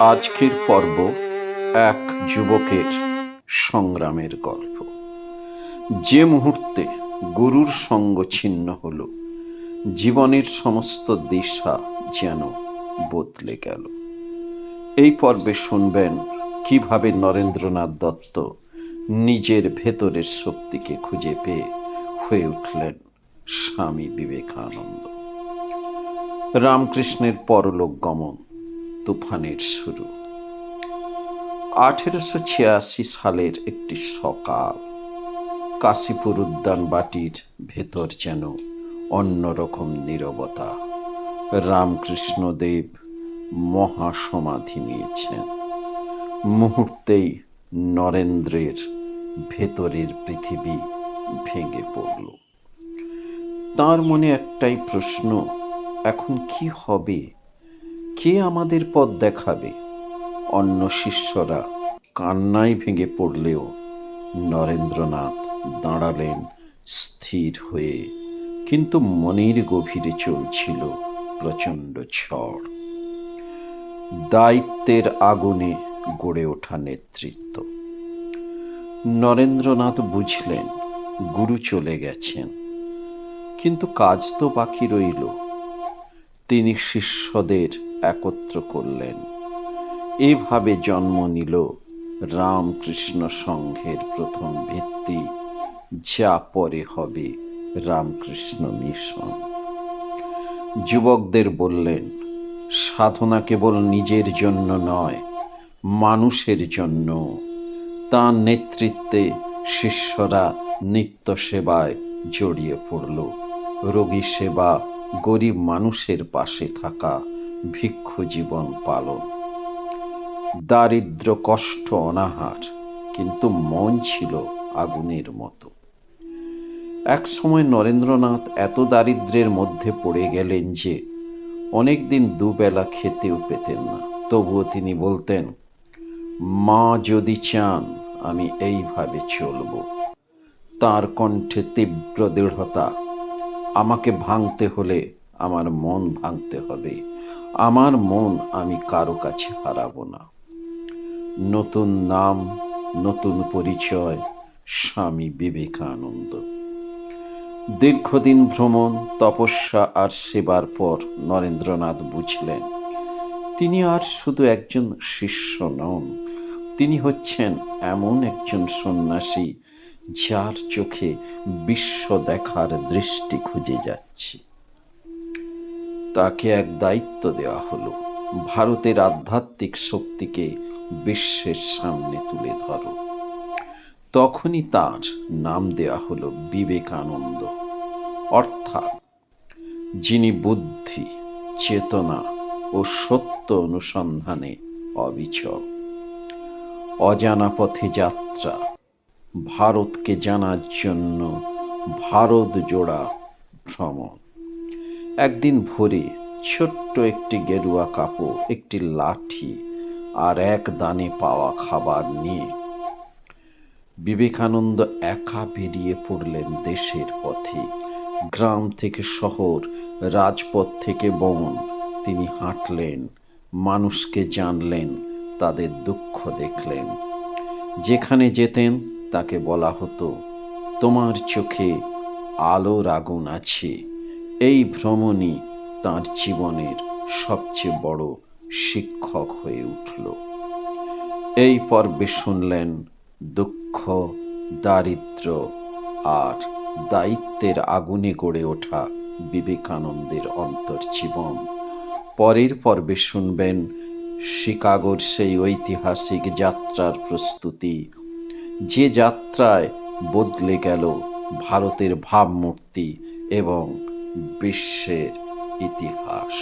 আজকের পর্ব এক যুবকের সংগ্রামের গল্প। যে মুহূর্তে গুরুর সঙ্গ ছিন্ন হল, জীবনের সমস্ত দিশা যেন বদলে গেল। এই পর্বে শুনবেন কীভাবে নরেন্দ্রনাথ দত্ত নিজের ভেতরের শক্তিকে খুঁজে পেয়ে হয়ে উঠলেন স্বামী বিবেকানন্দ। রামকৃষ্ণের পরলোক গমন তুফানের শুরু। আঠেরোশো ছিয়াশি সালের একটি সকাল, কাশীপুর উদ্যান বাটির ভেতর যেন অন্যরকম নীরবতা রামকৃষ্ণদেব মহাসমাধি নিয়েছেন। মুহূর্তেই নরেন্দ্রের ভেতরের পৃথিবী ভেঙে পড়ল। তার মনে একটাই প্রশ্ন, এখন কি হবে কে আমাদের পথ দেখাবে? অন্য শিষ্যরা কান্নায় ভেঙে পড়লেও নরেন্দ্রনাথ দাঁড়ালেন স্থির হয়ে। কিন্তু মনের গভীরে চলছিল প্রচণ্ড ঝড়। দায়িত্বের আগুনে গড়ে ওঠা নেতৃত্ব। নরেন্দ্রনাথ বুঝলেন, গুরু চলে গেছেন। কিন্তু কাজ তো বাকি রইল। তিনি শিষ্যদের একত্র করলেন। এভাবে জন্ম নিল রামকৃষ্ণ সংঘের প্রথম ভিত্তি, যা পরে হবে রামকৃষ্ণ মিশন। যুবকদের বললেন, সাধনা কেবল নিজের জন্য নয়, মানুষের জন্য। তাঁর নেতৃত্বে শিষ্যরা নিত্য সেবায় জড়িয়ে পড়ল। রোগী সেবা গরিব মানুষের পাশে থাকা ভিক্ষু জীবন পালন। দারিদ্র কষ্ট অনাহার, কিন্তু মন ছিল আগুনের মতো। এক সময় নরেন্দ্রনাথ এত দারিদ্রের মধ্যে পড়ে গেলেন যে, অনেকদিন দুবেলা খেতেও পেতেন না। তবুও তিনি বলতেন, মা যদি চান, আমি এইভাবে চলব। তার কণ্ঠে তীব্র দৃঢ়তা। আমাকে ভাঙতে হলে আমার মন ভাঙতে হবে। আমার মন আমি কারও কাছে হারাবো না। নতুন নাম, নতুন পরিচয়, স্বামী বিবেকানন্দ। দীর্ঘদিন ভ্রমণ, তপস্যা আর সেবার পর নরেন্দ্রনাথ বুঝলেন, তিনি আর শুধু একজন শিষ্য নন, তিনি হচ্ছেন এমন একজন সন্ন্যাসী যার চোখে বিশ্ব দেখার দৃষ্টি খুঁজে যাচ্ছে। তাকে এক দায়িত্ব দেওয়া হলো, ভারতের আধ্যাত্মিক শক্তিকে বিশ্বের সামনে তুলে ধরো। তখনই তার নাম দেওয়া হলো বিবেকানন্দ। অর্থাৎ যিনি বুদ্ধি, চেতনা ও সত্য অনুসন্ধানে অবিচল। অজানা পথে যাত্রা, ভারতকে জানার জন্য ভারত জোড়া ভ্রমণ। একদিন ভোরে ছোট্ট একটি গেরুয়া কাপড়, একটি লাঠি আর এক দানে পাওয়া খাবার নিয়ে বিবেকানন্দ একা বেরিয়ে পড়লেন দেশের পথে। গ্রাম থেকে শহর, রাজপথ থেকে বন। তিনি হাঁটলেন, মানুষকে জানলেন, তাদের দুঃখ দেখলেন। যেখানে যেতেন তাকে বলা হতো, তোমার চোখে আলোর আগুন আছে। এই ভ্রমণই তার জীবনের সবচেয়ে বড় শিক্ষক হয়ে উঠল। এই পর্বে শুনলেন দুঃখ দারিদ্র আর দায়িত্বের আগুনে গড়ে ওঠা বিবেকানন্দের অন্তর্জীবন। পরের পর্বে শুনবেন শিকাগোর সেই ঐতিহাসিক যাত্রার প্রস্তুতি। যে যাত্রায় বদলে গেল ভারতের ভাবমূর্তি এবং বিশ্বের ইতিহাস।